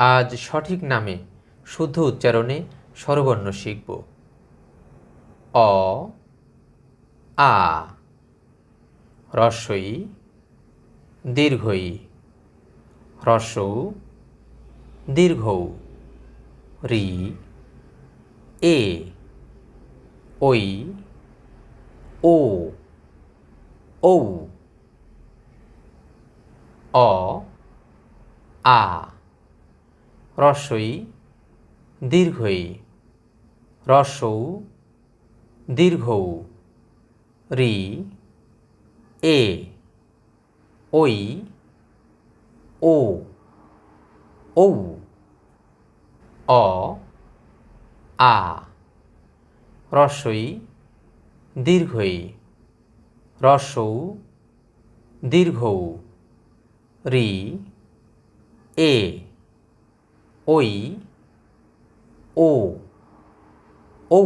আজ সঠিক নামে শুদ্ধ উচ্চারণে স্বরবর্ণ শিখব। অ, আ রস্বই দীর্ঘই হ্রস্বৌ দীর্ঘৌ, রি, এ ওই ও, ঔ। অ, আ। রস্বই দীর্ঘই রস্বৌ দীর্ঘৌ, রি এ, ওই, ও, ঔ, অ, আ রস্বই দীর্ঘই রস্বৌ দীর্ঘৌ, রি এ ওই ও ঔ